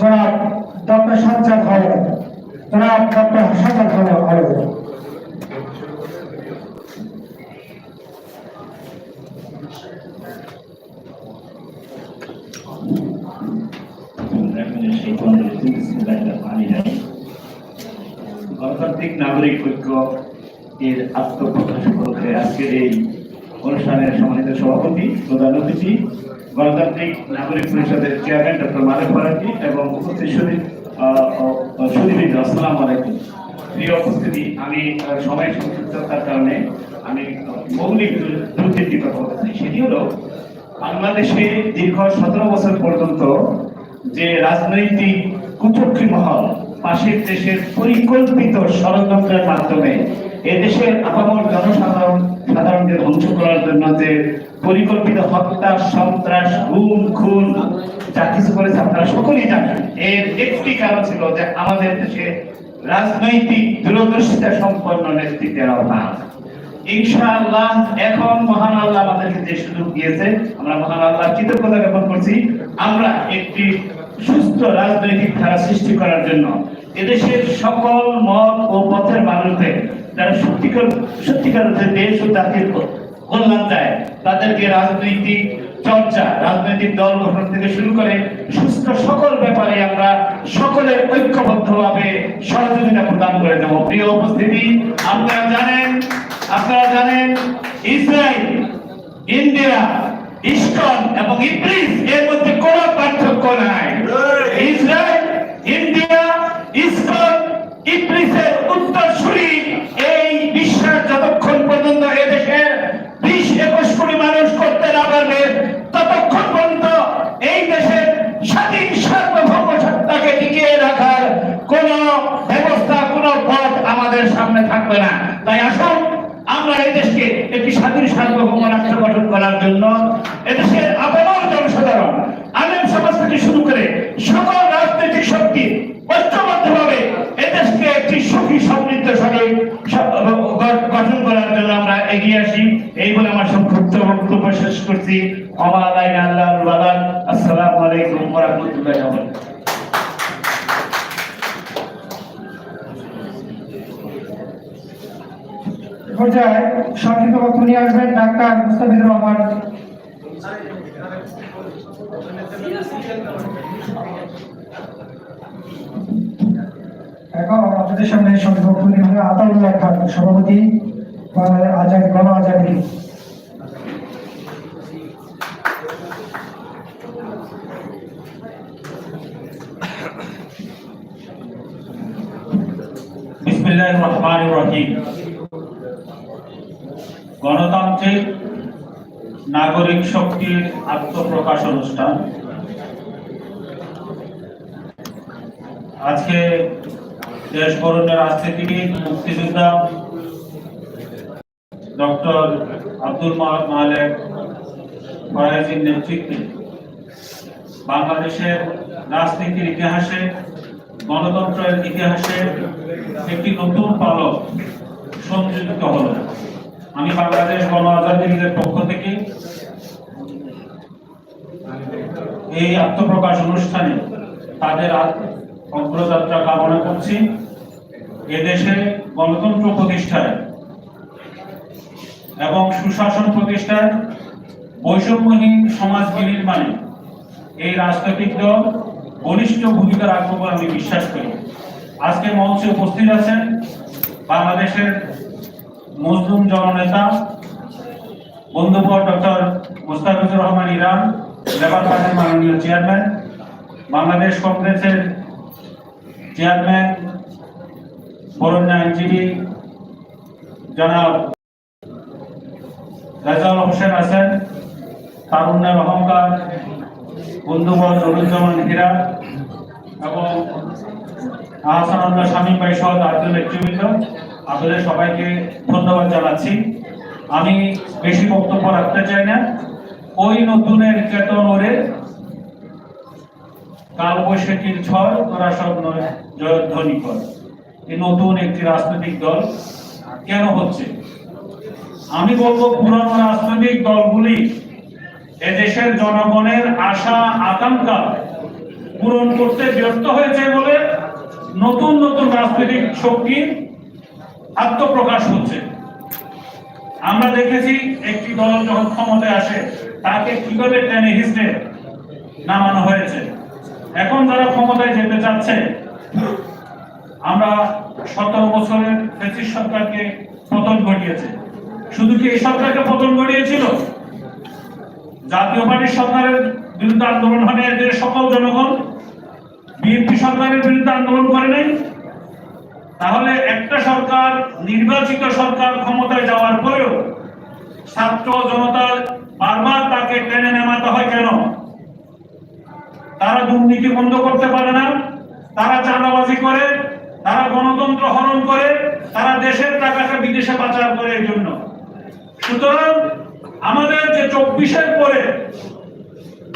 জনাব ডক্টর সাজ্জাদ হলে জনাব ডক্টর সাজ্জাদ হলে হলে গণতান্ত্রিক নাগরিক ঐক্য এর আত্মপ্রকাশ উপলক্ষে আজকের এই অনুষ্ঠানের সম্মানিত সভাপতি, প্রধান অতিথি গণতান্ত্রিক নাগরিক পরিষদের চেয়ারম্যান ডক্টর মালিক এবং উপস্থিত আসসালাম আলাইকুম। প্রিয় উপস্থিতি, আমি সময় সংক্ষিপ্ততার কারণে আমি মৌলিক দু- দু কথা সেটি হলো, বাংলাদেশে দীর্ঘ সতেরো বছর পর্যন্ত যে রাজনৈতিক কুচক্রী মহল, পাশের দেশের পরিকল্পিত ষড়যন্ত্রের মাধ্যমে এদেশের আপামর জনসাধারণ সাধারণকে ধ্বংস করার জন্য যে পরিকল্পিত হত্যা, সন্ত্রাস, গুম, খুন, যা কিছু করেছে আপনারা সকলেই জানেন। এর একটি কারণ ছিল যে আমাদের দেশে রাজনৈতিক দূরদর্শিতা সম্পন্ন নেতৃত্বের অভাব। ইনশাআল্লাহ, এখন মহান আল্লাহ আমাদেরকে যে সুযোগ দিয়েছে, আমরা মহান আল্লাহ কৃতজ্ঞতা জ্ঞাপন করছি। আমরা একটি সুস্থ রাজনৈতিক ধারা সৃষ্টি করার জন্য এদেশের সকল মত ও পথের মানুষদের সত্যিকার সত্যিকার দেশ ও জাতির কল্যাণ চায় তাদেরকে রাজনৈতিক চর্চা রাজনৈতিক দল গঠন থেকে শুরু করে সুস্থ সকল ব্যাপারে আমরা সকলে ঐক্যবদ্ধভাবে সহযোগিতা প্রদান করে দেব। প্রিয় উপস্থিতি আপনারা জানেন আপনারা জানেন ইসরায়েল ইন্ডিয়া ইস্কন এবং ইব্রিস এর মধ্যে কোনো পার্থক্য নাই। ইসরায়েল ইন্ডিয়া ইস্কন ইব্রিসের উত্তরসূরি এই বিশ্বের যতক্ষণ পর্যন্ত এদেশের বিশ একুশ কোটি মানুষ করতে না পারবে ততক্ষণ পর্যন্ত এই দেশের স্বাধীন সার্বভৌম সত্তাকে টিকিয়ে রাখার কোন ব্যবস্থা কোন পথ আমাদের সামনে থাকবে না তাই আসুন আমরা এই দেশকে একটি স্বাধীন সার্বভৌম রাষ্ট্র গঠন করার জন্য এদেশের আপামর জনসাধারণ, আলেম সমাজ থেকে শুরু করে সকল রাজনৈতিক শক্তি ঐক্যবদ্ধভাবে এদেশকে একটি সুখী সমৃদ্ধশালী গঠন করার জন্য আমরা এগিয়ে আসি। এই বলে আমার সংক্ষিপ্ত বক্তব্য শেষ করছি। আসসালামু আলাইকুম পর্যায়ে সংক্ষিপ্ত বক্তব্য নিয়ে আসবেন ডাক্তার মুস্তাফিজুর রহমান। এখন আপনাদের সামনে সংক্ষিপ্ত বক্তব্য আতাউল্লাহ খান, সভাপতি আজাদি, গণ আজাদি। বিসমিল্লাহির রহমানির রহিম। গণতান্ত্রিক নাগরিক শক্তির আত্মপ্রকাশ অনুষ্ঠান। আজকে দেশ বরণের রাজনীতিবিদ, মুক্তিযোদ্ধা ডক্টর আব্দুল মালেক ফরাজির নেতৃত্বে বাংলাদেশের রাজনীতির ইতিহাসে, গণতন্ত্রের ইতিহাসে একটি নতুন পালক সংযোজিত হলো। আমি বাংলাদেশ গণ আজাদি পক্ষ থেকে এই আত্মপ্রকাশ অনুষ্ঠানে তাদের অগ্রযাত্রা কামনা করছি। এদেশে গণতন্ত্র প্রতিষ্ঠায় এবং সুশাসন প্রতিষ্ঠায় বৈষম্যহীন সমাজ বিনির্মাণে এই রাজনৈতিক দল বলিষ্ঠ ভূমিকা রাখবে আমি বিশ্বাস করি। আজকে মঞ্চে উপস্থিত আছেন বাংলাদেশের মজলুম জননেতা বন্ধুবর doctor Mustafizur Rahman Iran labour party মাননীয় চেয়ারম্যান, বাংলাদেশ কংগ্রেসের চেয়ারম্যান, বরণ্য আইনজীবী, জনাব রাজাউল হোসেন আছেন তারুণ্যের অহংকার বন্ধুবর নুরুজ্জামান হীরা এবং আহসানুল্লাহ স্বামী ভাই সহ আরেকজন নেতৃবৃন্দ আপনাদের সবাইকে ধন্যবাদ জানাচ্ছি। আমি বেশি বক্তব্য রাখতে চাই না। ওই নতুনের ওরে তোরা সব জয়ধ্বনি কর। এই নতুন একটি রাজনৈতিক দল কেন হচ্ছে? আমি বলব, পুরানো রাজনৈতিক দলগুলি এদেশের জনগণের আশা, আকাঙ্ক্ষা পূরণ করতে ব্যর্থ হয়েছে বলে নতুন নতুন রাজনৈতিক শক্তি আত্মপ্রকাশ হচ্ছে। আমরা দেখেছি একটি দল যখন ক্ষমতায় আসে, তাকে কীভাবে টেনে হিসড়ে নামানো হয়েছে? এখন যারা ক্ষমতায় যেতে চাচ্ছে, আমরা সতেরো বছরের ব্রিটিশ সরকারকে পতন ঘটিয়েছে। শুধু কি এই সরকারকে পতন ঘটিয়েছিল? জাতীয় পার্টির সরকারের বিরুদ্ধে আন্দোলন এদের সকল জনগণ বিএনপি সরকারের বিরুদ্ধে আন্দোলন করে নাই। তাহলে একটা সরকার, নির্বাচিত সরকার ক্ষমতায় যাওয়ার পরেও ছাত্র জনতা বারবার তাকে টেনে নামাতে হয় কেন? তারা দুর্নীতি বন্ধ করতে পারে না। তারা চাঁদাবাজি করে, তারা গণতন্ত্র হরণ করে, তারা দেশের টাকাকে বিদেশে পাচার করে এই জন্য। সুতরাং আমাদের যে চব্বিশের পরে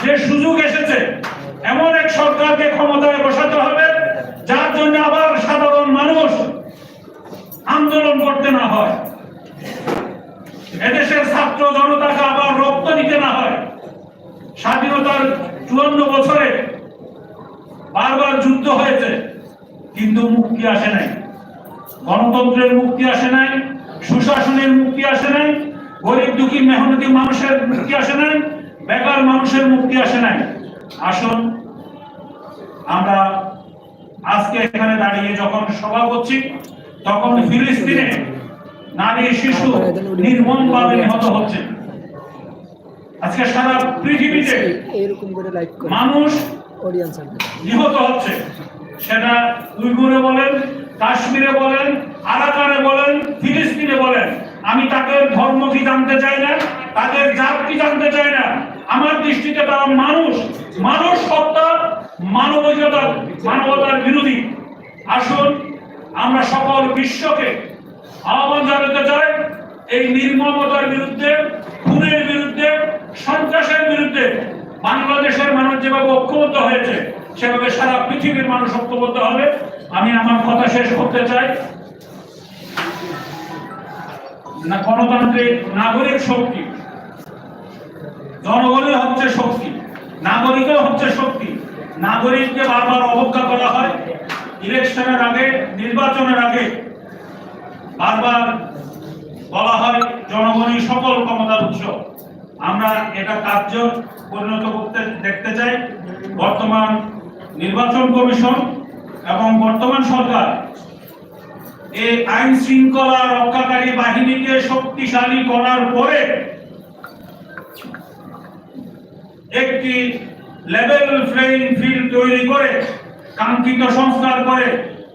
যে সুযোগ এসেছে এমন এক সরকারকে ক্ষমতায় বসাতে হবে, যার জন্য আবার সাধারণ মানুষ আন্দোলন করতে না হয়। এদেশের ছাত্র জনতাকে আবার রক্ত দিতে না হয়। স্বাধীনতার চুয়ান্ন বছরে বারবার যুদ্ধ হয়েছে, কিন্তু মুক্তি আসে নাই। গণতন্ত্রের মুক্তি আসে নাই, সুশাসনের মুক্তি আসে নাই, গরিব দুঃখী মেহনতি মানুষের মুক্তি আসে নাই, বেকার মানুষের মুক্তি আসে নাই। আসুন, আমরা আজকে এখানে দাঁড়িয়ে যখন সভা করছি, তখন ফিলিস্তিনে নারী শিশু নির্মমভাবে নিহত হচ্ছে। আজকে সারা পৃথিবীতে মানুষ নিহত হচ্ছে। সেটা উইগুরে বলেন, কাশ্মীরে বলেন, আরাকানে বলেন, ফিলিস্তিনে বলেন। আমি তাদের ধর্ম কি জানতে চাই না? তাদের জাত কি জানতে চাই না? আমার দৃষ্টিতে তারা মানুষ। মানুষ সত্তা মানবীয়তা মানবতার বিরোধী। আসুন, আমরা সকল বিশ্বকে আহ্বান জানাতে চাই, এই নির্মমতার বিরুদ্ধে, খুনের বিরুদ্ধে, সন্ত্রাসের বিরুদ্ধে। বাংলাদেশের মানুষ যেভাবে ঐক্যবদ্ধ হয়েছে, সেভাবে সারা পৃথিবীর মানুষ ঐক্যবদ্ধ হবে। আমি আমার কথা শেষ করতে চাই। গণতান্ত্রিক, নাগরিক শক্তি। জনগণই হচ্ছে শক্তি নাগরিকও হচ্ছে শক্তি। নাগরিককে বারবার অবজ্ঞা করা হয়। ইলেকশনের আগে, নির্বাচনের আগে বারবার বলা হয়, জনগণই সকল ক্ষমতার উৎস। আমরা এটা কার্য পরিণত করতে, দেখতে চাই। বর্তমান নির্বাচন কমিশন এবং বর্তমান সরকার এই আইন শৃঙ্খলা রক্ষাকারী বাহিনীকে শক্তিশালী করার পরে একটি লেভেল প্লেইং ফিল্ড তৈরি করে, কাঙ্ক্ষিত সংস্কার করে,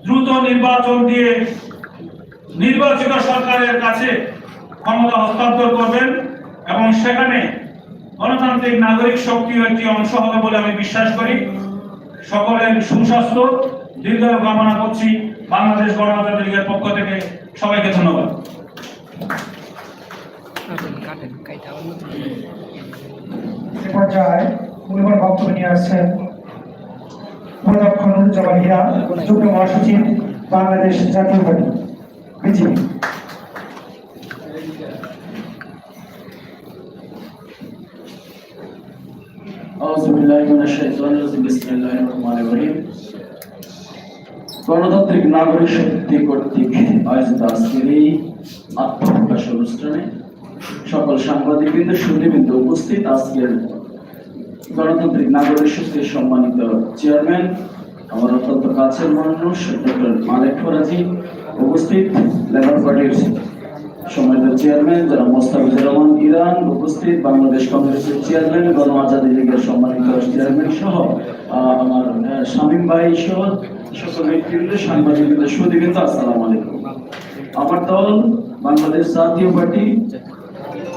দ্রুত নির্বাচন দিয়ে নির্বাচিত সরকারের কাছে ক্ষমতা হস্তান্তর করবেন এবং সেখানে গণতান্ত্রিক নাগরিক শক্তিও একটি অংশ হবে বলে আমি বিশ্বাস করি। সকলের সুস্বাস্থ্য। দীর্ঘায়ু কামনা করছি বাংলাদেশ গণতান্ত্রিক লীগের পক্ষ থেকে। সবাইকে ধন্যবাদ। এ পর্যায়ে বক্তব্য নিয়ে আসছেন যুগ্ম মহাসচিব, বাংলাদেশ জাতীয় পার্টি, বিজেপি। গণতান্ত্রিক নাগরিক শক্তি কর্তৃক আয়োজিত আজকের এই আত্মপ্রকাশ অনুষ্ঠানে সকল সাংবাদিকবৃন্দ সুদীবৃন্দ উপস্থিত আজকের গণতান্ত্রিক নাগরিক শক্তির সম্মানিত চেয়ারম্যান, আমার অত্যন্ত কাছের মানুষ, ডক্টর মালেক ফরাজি উপস্থিত, লেবার পার্টির সম্মানিত চেয়ারম্যান, যারা মোস্তাফিজুর রহমান, ইরান উপস্থিত, বাংলাদেশ কংগ্রেসের চেয়ারম্যান, গণ আজাদী লীগের সম্মানিত চেয়ারম্যান সহ আমার শামীম ভাই সহ সকল নেতৃবৃন্দ সাংবাদিকবৃন্দ সুদীবৃন্দ আসসালামু আলাইকুম। আমার দল, বাংলাদেশ জাতীয় পার্টি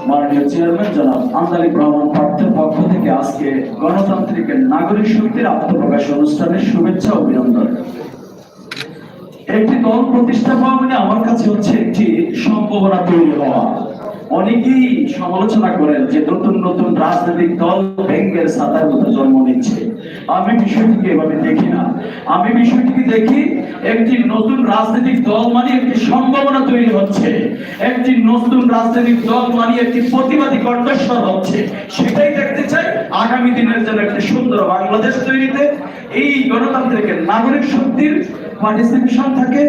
মাননীয় চেয়ারম্যান জনাব আন্দালিক রহমান পার্থের পক্ষ থেকে আজকে গণতান্ত্রিক নাগরিক শক্তির আত্মপ্রকাশ অনুষ্ঠানের শুভেচ্ছা অভিনন্দন। একটি দল প্রতিষ্ঠা পাওয়া মানে আমার কাছে হচ্ছে একটি সম্ভাবনা তৈরি হওয়া। অনেকেই সমালোচনা করেন যে নতুন নতুন রাজনৈতিক দল ব্যাংকের সাতার মতো জন্ম নিচ্ছে। আমি বিষয়টিকে এভাবে দেখি না। আমি বিষয়টিকে দেখি, একটি নতুন রাজনৈতিক দল মানে একটি সম্ভাবনা তৈরি হচ্ছে। একটি নতুন রাজনৈতিক দল মানে একটি প্রতিবাদী কণ্ঠস্বর হচ্ছে। সেটাই দেখতে চাই। আগামী দিনের জন্য একটি সুন্দর বাংলাদেশ তৈরিতে এই গণতান্ত্রিক নাগরিক শক্তির পার্টিসিপেশন থাকে,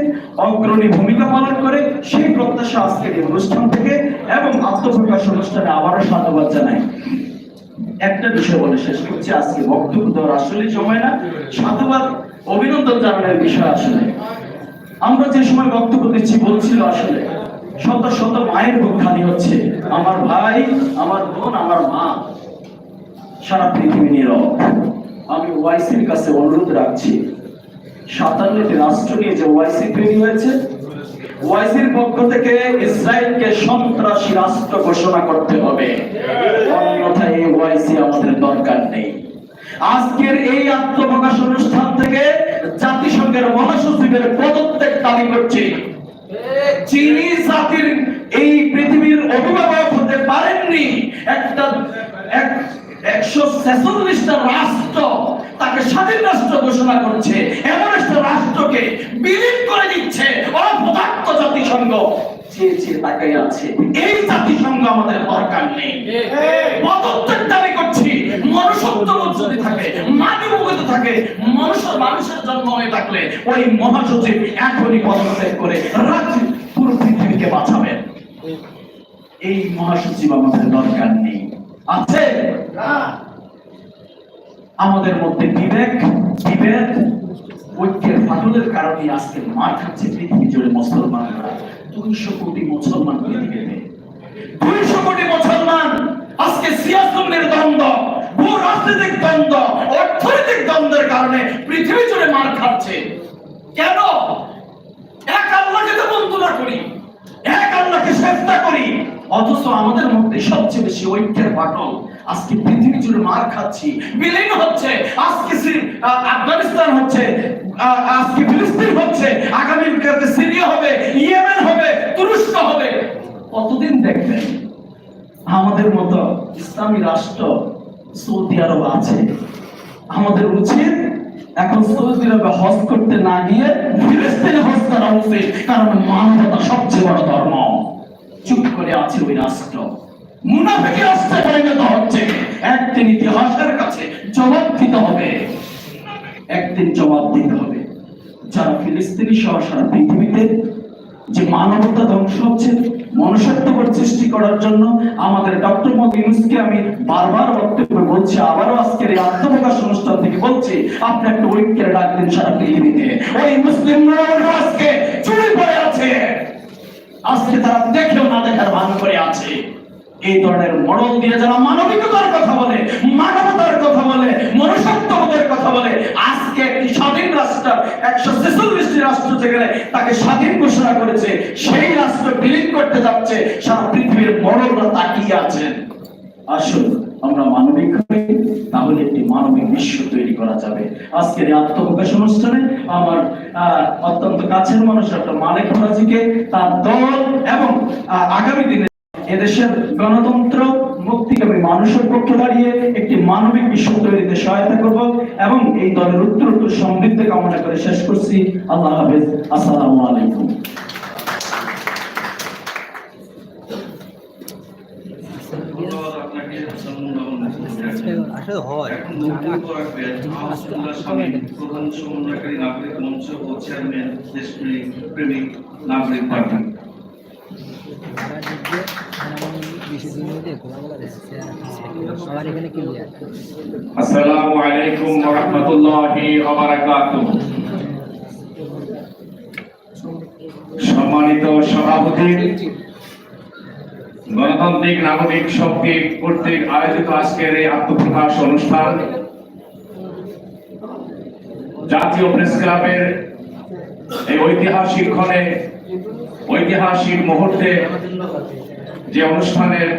অগ্রণী ভূমিকা পালন করে। সেই প্রত্যাশা আজকের অনুষ্ঠান থেকে এবং আত্মপ্রকাশ অনুষ্ঠানে আবারও সাধুবাদ জানাই। একটা বিষয় বলে শেষ করছি, আজকে বক্তব্য দেওয়ার আসলে সময় না। সাধুবাদ, অভিনন্দন জানানোর বিষয় আসলে। আমরা যে সময় বক্তব্য দিচ্ছি, বলছিল আসলে, শত শত মায়ের বুক খালি হচ্ছে, আমার ভাই, আমার বোন, আমার মা। সারা পৃথিবী নীরব। আমি ওয়াইসির কাছে অনুরোধ রাখছি, সাতান্নটি রাষ্ট্র নিয়ে যে ওয়াইসি তৈরি হয়েছে ওয়াইসির পক্ষ থেকে ইসরায়েলকে সন্ত্রাসী রাষ্ট্র ঘোষণা করতে হবে। অন্যথায় এই ওয়াইসি আমাদের দরকার নেই। আজকের এই আত্মপ্রকাশ অনুষ্ঠান থেকে জাতিসংঘের মহাসচিবের পদত্যাগ দাবি করছি। চিনি জাতির এই পৃথিবীর অভিভাবক হতে পারেননি, একটা এক একশো ছেচল্লিশটা রাষ্ট্র তাকে স্বাধীন রাষ্ট্র ঘোষণা করছে এমন একটা রাষ্ট্রকে বিলীন করে দিচ্ছে অপদার্থ জাতিসংঘ। চেয়ে চেয়ে তাকাই আছে এই জাতিসংঘ আমাদের দরকার নেই। পদত্যাগ দাবি করছি মনুষ্যত্ব যদি থাকে মানবিকতা থাকে মানুষের মানুষের জন্ম হয়ে থাকলে ওই মহাসচিব এখনই পদত্যাগ করে রাজ্য পুরো পৃথিবীকে বাঁচাবেন। এই মহাসচিব আমাদের দরকার নেই। আছে? আমাদের মধ্যে বিবেক, বিভেদ, ঐক্যের ফাটলের কারণে আজকে মার খাচ্ছে পৃথিবী জুড়ে মুসলমানরা। দুইশো কোটি মুসলমান পৃথিবীতে। দুইশো কোটি মুসলমান। আজকে সিয়াসনের দ্বন্দ্ব, ভূ রাজনৈতিক দ্বন্দ্ব, অর্থনৈতিক দ্বন্দ্বের কারণে পৃথিবী জুড়ে মার খাচ্ছে কেন? এক আল্লাহকে তো বন্ধুরা করি। এক আল্লাহকে চেষ্টা করি। অথচ আমাদের মধ্যে সবচেয়ে বেশি ঐক্যের ফাটল আজকে পৃথিবী জুড়ে মার খাচ্ছি। বিলীন হচ্ছে। আজকে আফগানিস্তান হচ্ছে। আজকে ফিলিস্তিন হচ্ছে। আগামী কালকে সিরিয়া হবে, ইয়েমেন হবে, তুরস্ক হবে। কতদিন দেখবেন? আমাদের মতো ইসলামী রাষ্ট্র সৌদি আরব আছে। আমাদের উচিত এখন সৌদি আরবে হজ করতে না গিয়ে ফিলিস্তিনে হজ করা উচিত। কারণ মানবতা সবচেয়ে বড় ধর্ম। চুপ করে আছে ওই রাষ্ট্র। মুনাফিকি রাষ্ট্রে পরিণত হচ্ছে। একদিন ইতিহাসের কাছে জবাব দিতে হবে। একদিন জবাব দিতে হবে। যারা ফিলিস্তিনি সহ সারা পৃথিবীতে যে মানবতা ধ্বংস হচ্ছে মনুষ্যত্ববোধ সৃষ্টি করার জন্য আমাদের ডক্টর মোদী ইউনুসকে আমি বারবার বক্তব্য বলছি, আবারও আজকের এই আত্মপ্রকাশ অনুষ্ঠান থেকে বলছি, আপনি একটা ঐক্যের ডাক দিন, সারা পৃথিবীতে। ওই মুসলিমরা আজকে চুরি পড়ে আছে। আজকে তারা দেখেও না দেখার ভান করে আছে। এই ধরনের মডল দিয়ে যারা মানবিকতার কথা বলে, মানবতার কথা বলে, মনুষ্যত্ববোধের কথা বলে, আজকে একটি স্বাধীন রাষ্ট্র, একশো ছেচল্লিশটি রাষ্ট্র যেখানে তাকে স্বাধীন ঘোষণা করেছে, সেই রাষ্ট্র বিলীন করতে যাচ্ছে, সারা পৃথিবীর মডলরা তাকিয়ে আছেন। আসুন, আমরা মানবিক তাহলে একটি মানবিক বিশ্ব তৈরি করা যাবে। আজকের এই আত্মপ্রকাশ অনুষ্ঠানে আমার অত্যন্ত কাছের মানুষ, ডক্টর মালিক ফরাজিকে তার দল এবং আগামী দিনে এদেশের গণতন্ত্র মুক্তিকামী মানুষের পক্ষে দাঁড়িয়ে একটি মানবিক বিশ্ব তৈরিতে সহায়তা করব এবং এই দলের উত্তর উত্তর সমৃদ্ধি কামনা করে শেষ করছি। আল্লাহ হাফেজ। আসসালামু আলাইকুম। আসলে হয়। প্রধান সমন্বয়কারী নাগরিক মঞ্চ ও চেয়ারম্যান দেশপ্রেমিক প্রেমিক নাগরিক পার্টি। সম্মানিত সভাপতি, গণতান্ত্রিক, নাগরিক শক্তি কর্তৃক আয়োজিত আজকের এই আত্মপ্রকাশ অনুষ্ঠান জাতীয় প্রেস ক্লাবের এই ঐতিহাসিক ক্ষণে, ঐতিহাসিক মুহূর্তে যে অনুষ্ঠানের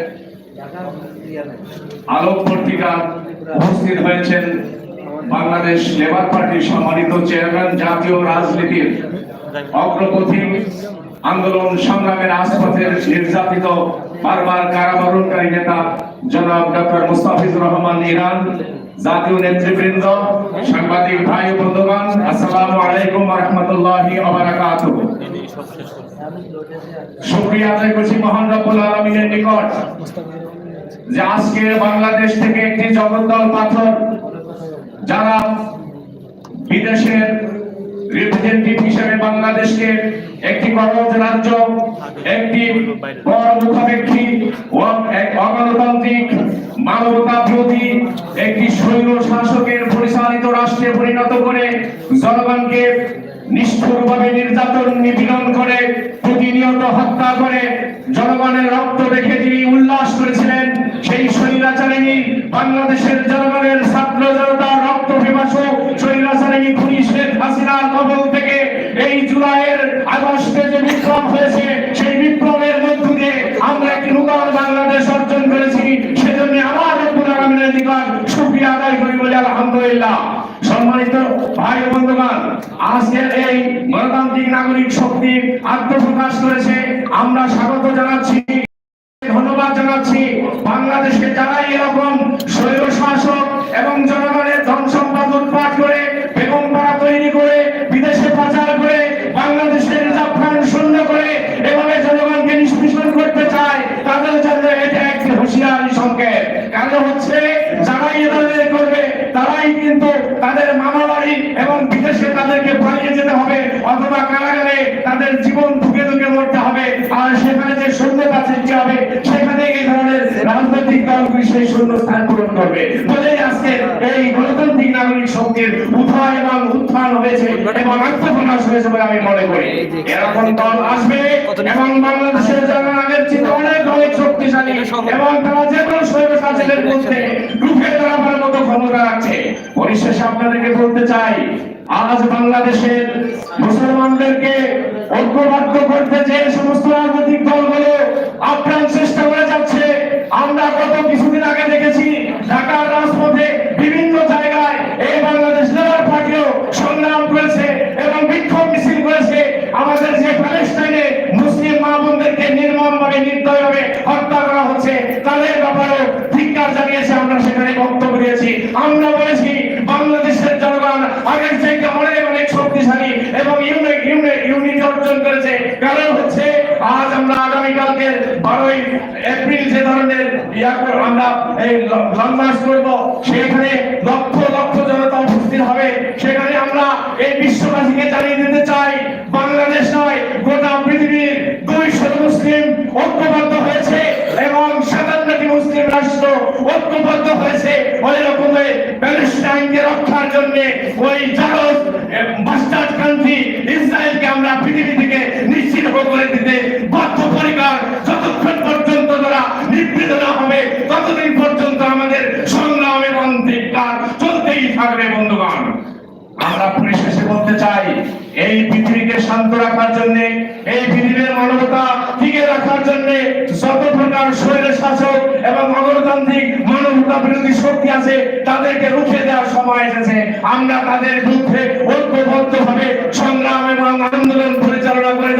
আলোক পত্রিকা উপস্থিত হয়েছেন বাংলাদেশ লেবার পার্টির সম্মানিত চেয়ারম্যান জাতীয় রাজনীতির অগ্রগতি আন্দোলন সংগ্রামের আশপাশের নির্যাতিত বারবার কারাবরণকারী নেতা জনাব ডক্টর মুস্তাফিজুর রহমান ইরান, জাতীয় নেতৃবৃন্দ, সাংবাদিক ভাই বন্ধুগণ, আসসালামু আলাইকুম রাহমাতুল্লাহি শুকরিয়া আদায় করছি মহান রব্বুল আলামিনের নিকট যে আজকে বাংলাদেশ থেকে একটি জগদ্দল পাথর যারা বিদেশের রিপ্রেজেন্টেটিভ হিসেবে বাংলাদেশকে একটি গণজ রাজ্য, একটি মুখাপেক্ষী ও এক অগণতান্ত্রিক, মানবতা একটি সৈন্য শাসকের পরিচালিত রাষ্ট্রে পরিণত করে জনগণকে নিষ্ঠুরভাবে নির্যাতন, নিপীড়ন করে, প্রতিনিয়ত হত্যা করে, জনগণের রক্ত দেখে যিনি উল্লাস করেছিলেন, সেই স্বৈরাচারিণী বাংলাদেশের জনগণের ছাত্র জনতা রক্ত পিপাসু স্বৈরাচারিণী খুনি শেখ হাসিনার কবল থেকে এই জুলাইয়ের আগস্টে যে বিক্রম হয়েছে, সেই বিপ্লবের মধ্য দিয়ে আমরা একটি নূতন বাংলাদেশ অর্জন করেছি সেজন্য আমার রব্বুল আলামিনের নিকট শুকরিয়া আদায় করি বলে আলহামদুলিল্লাহ সম্মানিত ভাই বন্ধুগণ, আজকে এই গণতান্ত্রিক নাগরিক শক্তির আত্মপ্রকাশ করেছে। আমরা স্বাগত জানাচ্ছি, ধন্যবাদ জানাচ্ছি। বাংলাদেশে যারা এরকম স্বৈর শাসক এবং জনগণের ধন সম্পদ লুটপাট করে বেগম পাড়া তৈরি করে বিদেশে পাচার করে বাংলাদেশের জাফরান শূন্য করে এভাবে জনগণকে নিষ্পেষণ করতে চায় তাদের জন্য এটা একটি হুঁশিয়ারি সংকেত কারণ হচ্ছে যারাই এ ধরনের করবে তারাই কিন্তু তাদের মামা বাড়ি এবং বিদেশে তাদেরকে পালিয়ে যেতে হবে অথবা কারাগারে তাদের জীবন ধুকে ধুকে মরতে হবে আর সেখানে যে শূন্যতা সৃষ্টি হবে সেখানে এই ধরনের রাজনৈতিক দলগুলি সেই শূন্য স্থান পূরণ করবে। বলেই আজকে এই গণতান্ত্রিক নাগরিক শক্তির উদয় এবং উত্থান হয়েছে এবং আত্মপ্রকাশ হয়েছে বলে আমি মনে করি। এরকম দল আসবে এবং বাংলাদেশের জনগণের চিন্তা অনেক অনেক শক্তিশালী এবং তারা যে কোনো শৈব শাসনের মধ্যে রুখে দাঁড়াবার মতো ক্ষমতা রাখছে পরিশেষে আপনাদেরকে বলতে চাই, আজ বাংলাদেশের মুসলমানদেরকে ঐক্যবদ্ধ করতে যে সমস্ত রাজনৈতিক দলগুলো আপ্রাণ চেষ্টা করে যাচ্ছে, আমরা গত কিছুদিন আগে দেখেছি ঢাকার রাজপথে বিভিন্ন জায়গায় এই বাংলাদেশ লেবার পার্টিও সংগ্রাম করেছে এবং বিক্ষোভ মিছিল করেছে আমাদের যে প্যালেস্টাইনে মুসলিম মা বোনদেরকে নির্মমভাবে নির্দয়ভাবে হত্যা করা হচ্ছে তাদের ব্যাপারেও ধিক্কার জানিয়েছে আমরা সেখানে বক্তব্য দিয়েছি আমরা বলেছি বাংলাদেশের জনগণ আগের চাইতে অনেক অনেক শক্তিশালী এবং ইউনিট ইউনিট ইউনিট অর্জন করেছে কারণ হচ্ছে আজ আমরা আগামীকালকে বারোই এপ্রিল যে ধরনের আমরা এই লং মার্চ করব, সেখানে লক্ষ লক্ষ জনতা উপস্থিত হবে। সেখানে আমরা এই বিশ্ববাসীকে জানিয়ে দিতে চাই, বাংলাদেশ নয়, গোটা পৃথিবীর দুইশো মুসলিম ঐক্যবদ্ধ হয়েছে এবং সাতান্নটি মুসলিম রাষ্ট্র ঐক্যবদ্ধ হয়েছে। ওই রকমের প্যালেস্টাইনকে রক্ষার জন্য ওই জারজ বাস্টার্ড কান্ট্রি ইসরায়েলকে আমরা পৃথিবী থেকে নিশ্চিত করে দিতে বদ্ধপরিকর যতক্ষণ নিবৃত না হবে, ততদিন পর্যন্ত আমাদের সংগ্রাম এবং ধিক্কার চলতেই থাকবে, বন্ধুগণ। আমরা পরিশেষে বলতে চাই, এই পৃথিবীকে শান্ত রাখার জন্য, এই পৃথিবীর মানবতা টিকে রাখার জন্য যত প্রকার শরীর শাসক এবং অগণতান্ত্রিক মানবতা বিরোধী শক্তি আছে, তাদেরকে রুখে দেওয়ার সময় এসেছে। আমরা তাদের বিরুদ্ধে ঐক্যবদ্ধ ভাবে সংগ্রাম এবং আন্দোলন পরিচালনা করে